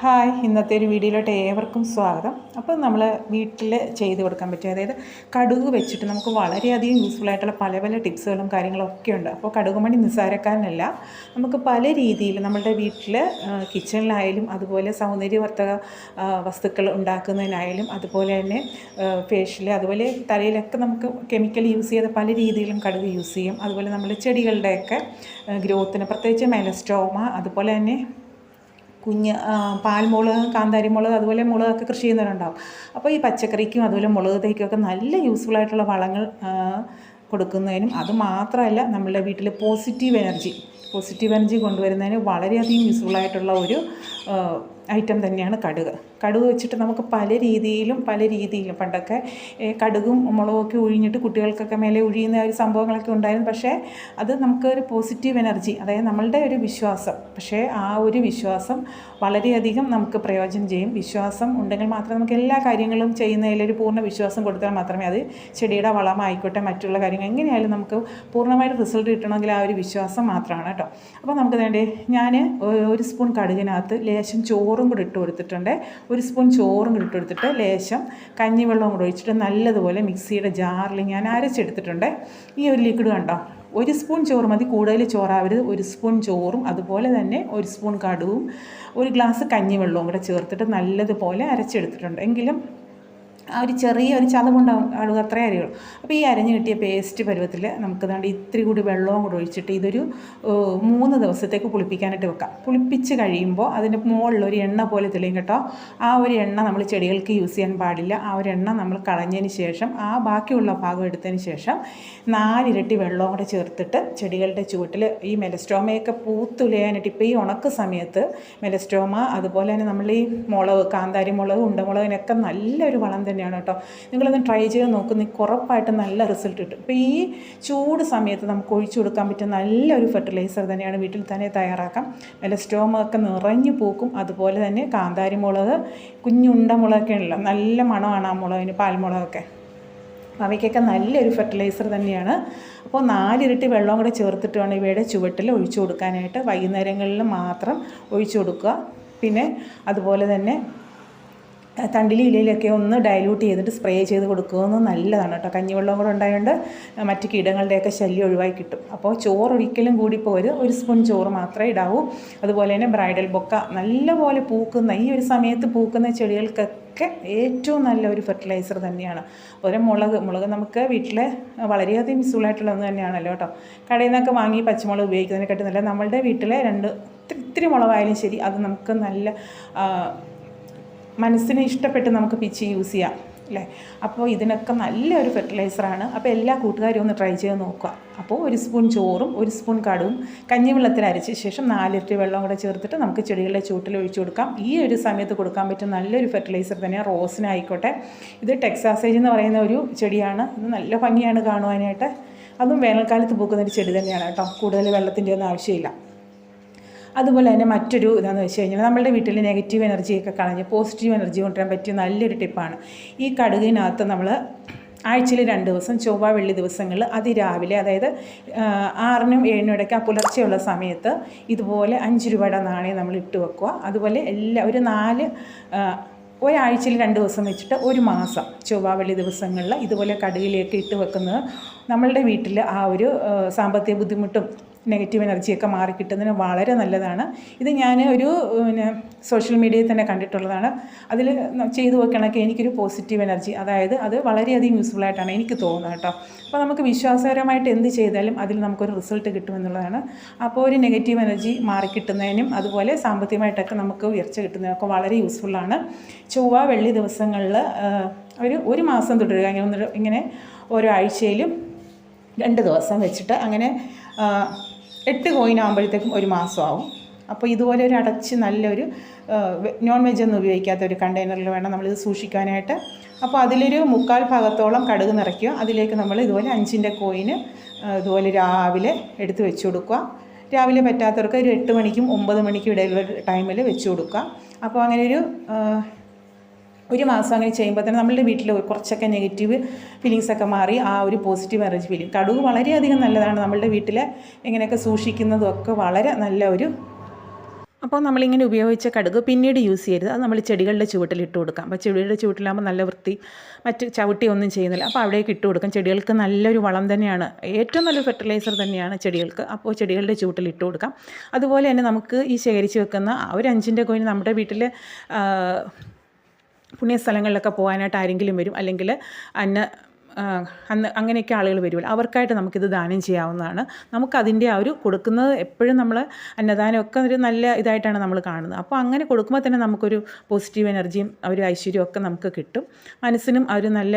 Hi ഇന്നത്തെ ഒരു വീഡിയോയിലോട്ട് ഏവർക്കും സ്വാഗതം. അപ്പോൾ നമ്മൾ വീട്ടിൽ ചെയ്ത് കൊടുക്കാൻ പറ്റും. അതായത് കടുക് വെച്ചിട്ട് നമുക്ക് വളരെയധികം യൂസ്ഫുൾ ആയിട്ടുള്ള പല പല ടിപ്സുകളും കാര്യങ്ങളും ഒക്കെ ഉണ്ട്. അപ്പോൾ കടുക് മണി നിസ്സാരക്കാരനല്ല. നമുക്ക് പല രീതിയിൽ നമ്മളുടെ വീട്ടിൽ കിച്ചണിലായാലും അതുപോലെ സൗന്ദര്യവർത്തക വസ്തുക്കൾ ഉണ്ടാക്കുന്നതിനായാലും അതുപോലെ തന്നെ ഫേഷ്യൽ അതുപോലെ തലയിലൊക്കെ നമുക്ക് കെമിക്കൽ യൂസ് ചെയ്ത പല രീതിയിലും കടുക് യൂസ് ചെയ്യും. അതുപോലെ നമ്മൾ ചെടികളുടെയൊക്കെ ഗ്രോത്തിന് പ്രത്യേകിച്ച് മെലസ്റ്റോമ അതുപോലെ തന്നെ കുഞ്ഞ് പാൽമുളക് കാന്താരി മുളക് അതുപോലെ മുളകൊക്കെ കൃഷി ചെയ്യുന്നവരുണ്ടാവും. അപ്പോൾ ഈ പച്ചക്കറിക്കും അതുപോലെ മുളക് തൈക്കൊക്കെ നല്ല യൂസ്ഫുൾ ആയിട്ടുള്ള വളങ്ങൾ കൊടുക്കുന്നതിനും അത് മാത്രമല്ല നമ്മളുടെ വീട്ടിൽ പോസിറ്റീവ് എനർജി പോസിറ്റീവ് എനർജി കൊണ്ടുവരുന്നതിന് വളരെയധികം യൂസ്ഫുൾ ആയിട്ടുള്ള ഒരു ഐറ്റം തന്നെയാണ് കടുക്. കടുക് വെച്ചിട്ട് നമുക്ക് പല രീതിയിലും പല രീതിയിലും പണ്ടൊക്കെ കടുകും മുളകൊക്കെ ഉഴിഞ്ഞിട്ട് കുട്ടികൾക്കൊക്കെ മേലെ ഒഴിയുന്ന ഒരു സംഭവങ്ങളൊക്കെ ഉണ്ടായിരുന്നു. പക്ഷേ അത് നമുക്ക് ഒരു പോസിറ്റീവ് എനർജി അതായത് നമ്മളുടെ ഒരു വിശ്വാസം. പക്ഷേ ആ ഒരു വിശ്വാസം വളരെയധികം നമുക്ക് പ്രയോജനം ചെയ്യും. വിശ്വാസം ഉണ്ടെങ്കിൽ മാത്രമേ നമുക്ക് എല്ലാ കാര്യങ്ങളും ചെയ്യുന്നതിലൊരു പൂർണ വിശ്വാസം കൊടുത്താൽ മാത്രമേ അത് ചെടിയുടെ വളമായിക്കോട്ടെ മറ്റുള്ള കാര്യങ്ങൾ എങ്ങനെയായാലും നമുക്ക് പൂർണമായിട്ട് റിസൾട്ട് കിട്ടണമെങ്കിൽ ആ ഒരു വിശ്വാസം മാത്രമാണ് കേട്ടോ. അപ്പോൾ നമുക്ക് വേണ്ടേ ഞാൻ ഒരു സ്പൂൺ കടുകിനകത്ത് ലേശം ചോറും കൂടി ഇട്ട് കൊടുത്തിട്ടുണ്ട്. ഒരു സ്പൂൺ ചോറും കൂടി ഇട്ട് കൊടുത്തിട്ട് ലേശം കഞ്ഞിവെള്ളവും കൂടി ഒഴിച്ചിട്ട് നല്ലതുപോലെ മിക്സിയുടെ ജാറിൽ ഞാൻ അരച്ചെടുത്തിട്ടുണ്ട്. ഈ ഒരു ലിക്വിഡ് കണ്ടോ? ഒരു സ്പൂൺ ചോറ് മതി. കൂടുതൽ ചോറാവരുത്. ഒരു സ്പൂൺ ചോറും അതുപോലെ തന്നെ ഒരു സ്പൂൺ കടുവും ഒരു ഗ്ലാസ് കഞ്ഞിവെള്ളവും കൂടെ ചേർത്തിട്ട് നല്ലതുപോലെ അരച്ചെടുത്തിട്ടുണ്ട്. എങ്കിലും ഒരു ചെറിയ ഒരു ചതവുണ്ടാവും അളവ് അത്രേ അറിയുള്ളൂ. അപ്പോൾ ഈ അരഞ്ഞു കിട്ടിയ പേസ്റ്റ് പരുവത്തിൽ നമുക്ക് ദാണ്ട് ഇത്തിരി കൂടി വെള്ളവും കൂടി ഒഴിച്ചിട്ട് ഇതൊരു മൂന്ന് ദിവസത്തേക്ക് പുളിപ്പിക്കാനായിട്ട് വെക്കാം. പുളിപ്പിച്ച് കഴിയുമ്പോൾ അതിന്റെ മുകളിൽ ഒരു എണ്ണ പോലെ തെളിയും കേട്ടോ. ആ ഒരു എണ്ണ നമ്മൾ ചെടികൾക്ക് യൂസ് ചെയ്യാൻ പാടില്ല. ആ ഒരു എണ്ണ നമ്മൾ കളഞ്ഞതിന് ശേഷം ആ ബാക്കിയുള്ള ഭാഗം എടുത്തതിന് ശേഷം നാലിരട്ടി വെള്ളവും കൂടെ ചേർത്തിട്ട് ചെടികളുടെ ചുവട്ടിൽ ഈ മെലസ്റ്റോമയൊക്കെ പൂത്തുലയാനായിട്ട് ഇപ്പോൾ ഈ ഉണക്ക സമയത്ത് മെലസ്റ്റോമ അതുപോലെ തന്നെ നമ്മൾ ഈ മുളക് കാന്താരി മുളക് ഉണ്ടമുളകിനൊക്കെ നല്ലൊരു വളം തന്നെയാണ് കേട്ടോ. നിങ്ങളൊന്ന് ട്രൈ ചെയ്ത് നോക്ക് നിങ്ങൾക്ക് ഉറപ്പായിട്ടും നല്ല റിസൾട്ട് കിട്ടും. ഇപ്പോൾ ഈ ചൂട് സമയത്ത് നമുക്ക് ഒഴിച്ചു കൊടുക്കാൻ പറ്റിയ നല്ലൊരു ഫെർട്ടിലൈസർ തന്നെയാണ് വീട്ടിൽ തന്നെ തയ്യാറാക്കാം. നല്ല സ്റ്റോമൊക്കെ നിറഞ്ഞു പൂക്കും. അതുപോലെ തന്നെ കാന്താരി മുളക് കുഞ്ഞുണ്ട മുളകൊക്കെ ഉണ്ടല്ലോ. നല്ല മണമാണ് ആ മുളകിന് പാൽമുളകൊക്കെ. അവയ്ക്കൊക്കെ നല്ലൊരു ഫെർട്ടിലൈസർ തന്നെയാണ്. അപ്പോൾ നാലിരട്ടി വെള്ളം കൂടെ ചേർത്തിട്ട് വേണം ഇവയുടെ ചുവട്ടിൽ ഒഴിച്ചു കൊടുക്കാനായിട്ട്. വൈകുന്നേരങ്ങളിൽ മാത്രം ഒഴിച്ചു കൊടുക്കുക. പിന്നെ അതുപോലെ തന്നെ തണ്ടിലി ഇലയിലൊക്കെ ഒന്ന് ഡയലൂട്ട് ചെയ്തിട്ട് സ്പ്രേ ചെയ്ത് കൊടുക്കുന്നത് നല്ലതാണ് കേട്ടോ. കഞ്ഞിവെള്ളം കൂടെ ഉണ്ടായതുകൊണ്ട് മറ്റ് കീടങ്ങളുടെയൊക്കെ ശല്യം ഒഴിവായി കിട്ടും. അപ്പോൾ ചോറ് ഒരിക്കലും കൂടി പോര്. ഒരു സ്പൂൺ ചോറ് മാത്രമേ ഇടാവൂ. അതുപോലെ തന്നെ ബ്രൈഡൽ ബൊക്ക നല്ലപോലെ പൂക്കുന്ന ഈ ഒരു സമയത്ത് പൂക്കുന്ന ചെടികൾക്കൊക്കെ ഏറ്റവും നല്ല ഒരു ഫെർട്ടിലൈസർ തന്നെയാണ്. ഒരു മുളക് മുളക് നമുക്ക് വീട്ടിൽ വളരെയധികം യൂസ്ഫുൾ ആയിട്ടുള്ള ഒന്ന് തന്നെയാണല്ലോ കേട്ടോ. കടയിൽ നിന്നൊക്കെ വാങ്ങി പച്ചമുളക് ഉപയോഗിക്കുന്നതിനെക്കാട്ടും നല്ല നമ്മളുടെ വീട്ടിലെ രണ്ട് ഇത്തിരി മുളകായാലും ശരി അത് നമുക്ക് നല്ല മനസ്സിന് ഇഷ്ടപ്പെട്ട് നമുക്ക് പിച്ച് യൂസ് ചെയ്യാം അല്ലേ? അപ്പോൾ ഇതിനൊക്കെ നല്ലൊരു ഫെർട്ടിലൈസറാണ്. അപ്പോൾ എല്ലാ കൂട്ടുകാരും ഒന്ന് ട്രൈ ചെയ്ത് നോക്കുക. അപ്പോൾ ഒരു സ്പൂൺ ചോറും ഒരു സ്പൂൺ കടുവും കഞ്ഞിവെള്ളത്തിൽ അരച്ച ശേഷം നാല് ലിറ്റർ വെള്ളം കൂടെ ചേർത്തിട്ട് നമുക്ക് ചെടികളുടെ ചൂട്ടിൽ ഒഴിച്ചു കൊടുക്കാം. ഈ ഒരു സമയത്ത് കൊടുക്കാൻ പറ്റുന്ന നല്ലൊരു ഫെർട്ടിലൈസർ തന്നെയാണ് റോസിനായിക്കോട്ടെ. ഇത് ടെക്സാസേജ് എന്ന് പറയുന്ന ഒരു ചെടിയാണ്. ഇത് നല്ല ഭംഗിയാണ് കാണുവാനായിട്ട്. അതും വേനൽക്കാലത്ത് പൂക്കുന്ന ഒരു ചെടി തന്നെയാണ് കേട്ടോ. കൂടുതൽ വെള്ളത്തിന്റെ ഒന്നും ആവശ്യമില്ല. അതുപോലെ തന്നെ മറ്റൊരു ഇതാണെന്ന് വെച്ച് കഴിഞ്ഞാൽ നമ്മളുടെ വീട്ടിൽ നെഗറ്റീവ് എനർജിയൊക്കെ കളഞ്ഞ് പോസിറ്റീവ് എനർജി കൊണ്ടുവരാൻ പറ്റിയ നല്ലൊരു ടിപ്പാണ് ഈ കടുകിനകത്ത് നമ്മൾ ആഴ്ചയിൽ രണ്ട് ദിവസം ചൊവ്വ വെള്ളി ദിവസങ്ങളിൽ അതിരാവിലെ അതായത് ആറിനും ഏഴിനും ഇടയ്ക്ക് ആ പുലർച്ചെയുള്ള സമയത്ത് ഇതുപോലെ അഞ്ച് രൂപയുടെ നാണയം നമ്മൾ ഇട്ട് വെക്കുക. അതുപോലെ എല്ലാ ഒരു നാല് ഒരാഴ്ചയിൽ രണ്ട് ദിവസം വെച്ചിട്ട് ഒരു മാസം ചൊവ്വ വെള്ളി ദിവസങ്ങളിൽ ഇതുപോലെ കടുകിലേക്ക് ഇട്ട് വെക്കുന്നത് നമ്മളുടെ വീട്ടിൽ ആ ഒരു സാമ്പത്തിക ബുദ്ധിമുട്ടും നെഗറ്റീവ് എനർജിയൊക്കെ മാറി കിട്ടുന്നതിന് വളരെ നല്ലതാണ്. ഇത് ഞാൻ ഒരു പിന്നെ സോഷ്യൽ മീഡിയയിൽ തന്നെ കണ്ടിട്ടുള്ളതാണ്. അതിൽ ചെയ്തു നോക്കുകയാണെങ്കിൽ എനിക്കൊരു പോസിറ്റീവ് എനർജി. അതായത് അത് വളരെയധികം യൂസ്ഫുൾ ആയിട്ടാണ് എനിക്ക് തോന്നുന്നത് കേട്ടോ. അപ്പോൾ നമുക്ക് വിശ്വാസപരമായിട്ട് എന്ത് ചെയ്താലും അതിൽ നമുക്കൊരു റിസൾട്ട് കിട്ടുമെന്നുള്ളതാണ്. അപ്പോൾ ഒരു നെഗറ്റീവ് എനർജി മാറിക്കിട്ടുന്നതിനും അതുപോലെ സാമ്പത്തികമായിട്ടൊക്കെ നമുക്ക് ഉയർച്ച കിട്ടുന്നതിനൊക്കെ വളരെ യൂസ്ഫുള്ളാണ് ചൊവ്വ വെള്ളി ദിവസങ്ങളിൽ ഒരു ഒരു മാസം തുടരുക. ഇങ്ങനെ ഇങ്ങനെ ഓരോ ആഴ്ചയിലും രണ്ട് ദിവസം വെച്ചിട്ട് അങ്ങനെ എട്ട് കോയിൻ ആകുമ്പോഴത്തേക്കും ഒരു മാസമാവും. അപ്പോൾ ഇതുപോലെ ഒരു അടച്ച് നല്ലൊരു നോൺ വെജ് ഒന്നും ഉപയോഗിക്കാത്ത ഒരു കണ്ടെയ്നറിൽ വേണം നമ്മളിത് സൂക്ഷിക്കാനായിട്ട്. അപ്പോൾ അതിലൊരു മുക്കാൽ ഭാഗത്തോളം കടുക് നിറയ്ക്കുക. അതിലേക്ക് നമ്മൾ ഇതുപോലെ അഞ്ചിന്റെ കോയിന് ഇതുപോലെ രാവിലെ എടുത്ത് വെച്ച് കൊടുക്കുക. രാവിലെ പറ്റാത്തവർക്ക് ഒരു എട്ട് മണിക്കും ഒമ്പത് മണിക്കും ഇടയിലുള്ള ടൈമിൽ വെച്ച് കൊടുക്കുക. അപ്പോൾ അങ്ങനെ ഒരു ഒരു മാസം അങ്ങനെ ചെയ്യുമ്പോൾ തന്നെ നമ്മളുടെ വീട്ടിൽ കുറച്ചൊക്കെ നെഗറ്റീവ് ഫീലിങ്സ് ഒക്കെ മാറി ആ ഒരു പോസിറ്റീവ് എനർജി ഫീലിംഗ് കടുക് വളരെയധികം നല്ലതാണ് നമ്മളുടെ വീട്ടിൽ ഇങ്ങനെയൊക്കെ സൂക്ഷിക്കുന്നതും ഒക്കെ വളരെ നല്ല ഒരു അപ്പോൾ നമ്മളിങ്ങനെ ഉപയോഗിച്ച കടുക് പിന്നീട് യൂസ് ചെയ്യരുത്. അത് നമ്മൾ ചെടികളുടെ ചുവട്ടിൽ ഇട്ട് കൊടുക്കാം. അപ്പോൾ ചെടികളുടെ ചുവട്ടിലാകുമ്പോൾ നല്ല വൃത്തി മറ്റ് ചവിട്ടി ഒന്നും ചെയ്യുന്നില്ല. അപ്പോൾ അവിടേക്ക് ഇട്ട് കൊടുക്കാം. ചെടികൾക്ക് നല്ലൊരു വളം തന്നെയാണ്. ഏറ്റവും നല്ല ഫെർട്ടിലൈസർ തന്നെയാണ് ചെടികൾക്ക്. അപ്പോൾ ചെടികളുടെ ചുവട്ടിൽ ഇട്ട് കൊടുക്കാം. അതുപോലെ തന്നെ നമുക്ക് ഈ ശേഖരിച്ച് വെക്കുന്ന ഒരു അഞ്ചിന്റെ കോയിൻ നമ്മുടെ വീട്ടിൽ പുണ്യസ്ഥലങ്ങളിലൊക്കെ പോകാനായിട്ട് ആരെങ്കിലും വരും. അല്ലെങ്കിൽ അന്ന അന്ന് അങ്ങനെയൊക്കെ ആളുകൾ വരുമല്ലോ അവർക്കായിട്ട് നമുക്കിത് ദാനം ചെയ്യാവുന്നതാണ്. നമുക്കതിന്റെ ആ ഒരു കൊടുക്കുന്നത് എപ്പോഴും നമ്മൾ അന്നദാനമൊക്കെ ഒരു നല്ല ഇതായിട്ടാണ് നമ്മൾ കാണുന്നത്. അപ്പോൾ അങ്ങനെ കൊടുക്കുമ്പോൾ തന്നെ നമുക്കൊരു പോസിറ്റീവ് എനർജിയും ഒരു ഐശ്വര്യവും ഒക്കെ നമുക്ക് കിട്ടും. മനസ്സിനും ആ ഒരു നല്ല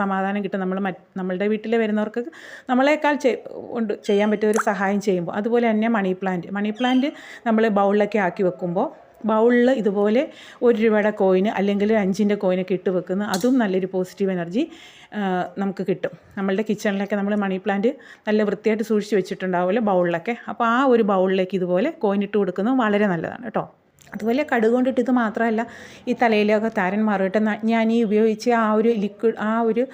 സമാധാനം കിട്ടും. നമ്മൾ നമ്മളുടെ വീട്ടിൽ വരുന്നവർക്ക് നമ്മളെക്കാൾ കൊണ്ട് ചെയ്യാൻ പറ്റിയ ഒരു സഹായം ചെയ്യുമ്പോൾ. അതുപോലെ തന്നെ മണി പ്ലാന്റ്. മണി പ്ലാന്റ് നമ്മൾ ബൗളിലൊക്കെ ആക്കി വെക്കുമ്പോൾ ബൗളിൽ ഇതുപോലെ ഒരു രൂപയുടെ കോയിന് അല്ലെങ്കിൽ അഞ്ചിന്റെ കോയിനൊക്കെ ഇട്ട് വെക്കുന്ന അതും നല്ലൊരു പോസിറ്റീവ് എനർജി നമുക്ക് കിട്ടും. നമ്മളുടെ കിച്ചണിലൊക്കെ നമ്മൾ മണി പ്ലാന്റ് നല്ല വൃത്തിയായിട്ട് സൂക്ഷിച്ച് വെച്ചിട്ടുണ്ടാവുമല്ലോ ബൗളിലൊക്കെ. അപ്പോൾ ആ ഒരു ബൗളിലേക്ക് ഇതുപോലെ കോയിൻ ഇട്ട് കൊടുക്കുന്നത് വളരെ നല്ലതാണ് കേട്ടോ. അതുപോലെ കടുക് കൊണ്ടിട്ട് ഇത് മാത്രമല്ല ഈ തലയിലൊക്കെ താരൻ മാറിയിട്ട് ഞാൻ ഈ ഉപയോഗിച്ച് ആ ഒരു ലിക്വിഡ് ആ ഒരു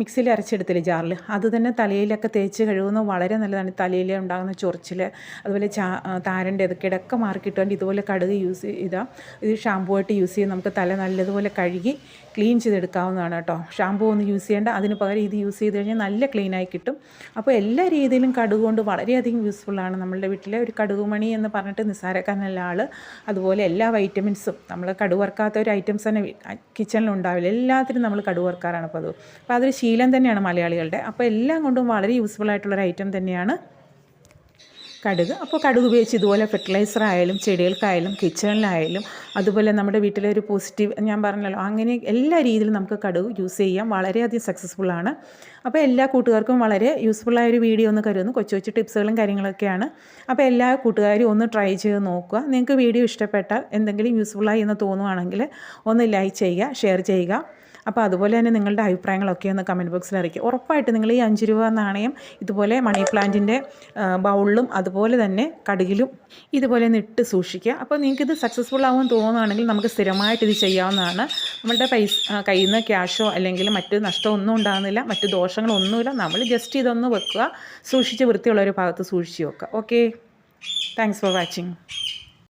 മിക്സിയിൽ അരച്ചെടുത്തില്ല ജാറിൽ അത് തന്നെ തലയിലൊക്കെ തേച്ച് കഴുകുന്നത് വളരെ നല്ലതാണ്. തലയിൽ ഉണ്ടാകുന്ന ചൊറിച്ചിൽ അതുപോലെ ചാ താരന്റെ ഇതൊക്കെ മാറി കിട്ടുകൊണ്ട് ഇതുപോലെ കടുക് യൂസ് ചെയ്താൽ ഇത് ഷാമ്പൂ ആയിട്ട് യൂസ് ചെയ്ത് നമുക്ക് തല നല്ലതുപോലെ കഴുകി ക്ലീൻ ചെയ്തെടുക്കാവുന്നതാണ് കേട്ടോ. ഷാമ്പൂ ഒന്നും യൂസ് ചെയ്യേണ്ട. അതിന് പകരം ഇത് യൂസ് ചെയ്ത് കഴിഞ്ഞാൽ നല്ല ക്ലീനായി കിട്ടും. അപ്പോൾ എല്ലാ രീതിയിലും കടുക് കൊണ്ട് വളരെയധികം യൂസ്ഫുള്ളാണ് നമ്മളുടെ വീട്ടിലെ ഒരു കടുകുമണി എന്ന് പറഞ്ഞിട്ട് നിസ്സാരക്കാരനല്ല ആൾ അതുപോലെ എല്ലാ വൈറ്റമിൻസും നമ്മൾ കടുവർക്കാത്ത ഒരു ഐറ്റംസ് തന്നെ കിച്ചണിൽ ഉണ്ടാവില്ല എല്ലാത്തിനും നമ്മൾ കടുവർക്കാറാണ് പതിവ്. അപ്പോൾ അതൊരു ശീലം തന്നെയാണ് മലയാളികളുടെ. അപ്പോൾ എല്ലാം കൊണ്ടും വളരെ യൂസ്ഫുൾ ആയിട്ടുള്ളൊരു ഐറ്റം തന്നെയാണ് കടുക്. അപ്പോൾ കടുക് ഉപയോഗിച്ച് ഇതുപോലെ ഫെർട്ടിലൈസർ ആയാലും ചെടികൾക്കായാലും കിച്ചണിലായാലും അതുപോലെ നമ്മുടെ വീട്ടിലെ ഒരു പോസിറ്റീവ് ഞാൻ പറഞ്ഞല്ലോ അങ്ങനെ എല്ലാ രീതിയിലും നമുക്ക് കടുക് യൂസ് ചെയ്യാം. വളരെയധികം ആണ്. അപ്പോൾ എല്ലാ കൂട്ടുകാർക്കും വളരെ യൂസ്ഫുള്ളായ ഒരു വീഡിയോ എന്ന് കരുതുന്നു. കൊച്ചു കൊച്ചു ടിപ്സുകളും കാര്യങ്ങളൊക്കെയാണ്. അപ്പോൾ എല്ലാ കൂട്ടുകാരും ഒന്ന് ട്രൈ ചെയ്ത് നോക്കുക. നിങ്ങൾക്ക് വീഡിയോ ഇഷ്ടപ്പെട്ടാൽ എന്തെങ്കിലും യൂസ്ഫുള്ളായി എന്ന് തോന്നുവാണെങ്കിൽ ഒന്ന് ലൈക്ക് ചെയ്യുക ഷെയർ ചെയ്യുക. അപ്പോൾ അതുപോലെ തന്നെ നിങ്ങളുടെ അഭിപ്രായങ്ങളൊക്കെ ഒന്ന് കമന്റ് ബോക്സിൽ അറിയിക്കുക. ഉറപ്പായിട്ട് നിങ്ങൾ ഈ അഞ്ച് രൂപ നാണയം ഇതുപോലെ മണി പ്ലാന്റിന്റെ ബൗളിലും അതുപോലെ തന്നെ കടുകിലും ഇതുപോലെ ഇട്ട് സൂക്ഷിക്കുക. അപ്പോൾ നിങ്ങൾക്കിത് സക്സസ്ഫുൾ ആകുമെന്ന് തോന്നുകയാണെങ്കിൽ നമുക്ക് സ്ഥിരമായിട്ട് ഇത് ചെയ്യാവുന്നതാണ്. നമ്മളുടെ പൈസ കയ്യിൽ നിന്ന് ക്യാഷോ അല്ലെങ്കിൽ മറ്റ് നഷ്ടമൊന്നും ഉണ്ടാകുന്നില്ല. മറ്റ് ദോഷങ്ങളൊന്നുമില്ല നമ്മൾ ജസ്റ്റ് ഇതൊന്ന് വെക്കുക. സൂക്ഷിച്ച് വൃത്തിയുള്ള ഒരു ഭാഗത്ത് സൂക്ഷിച്ച് വെക്കുക. Okay thanks for watching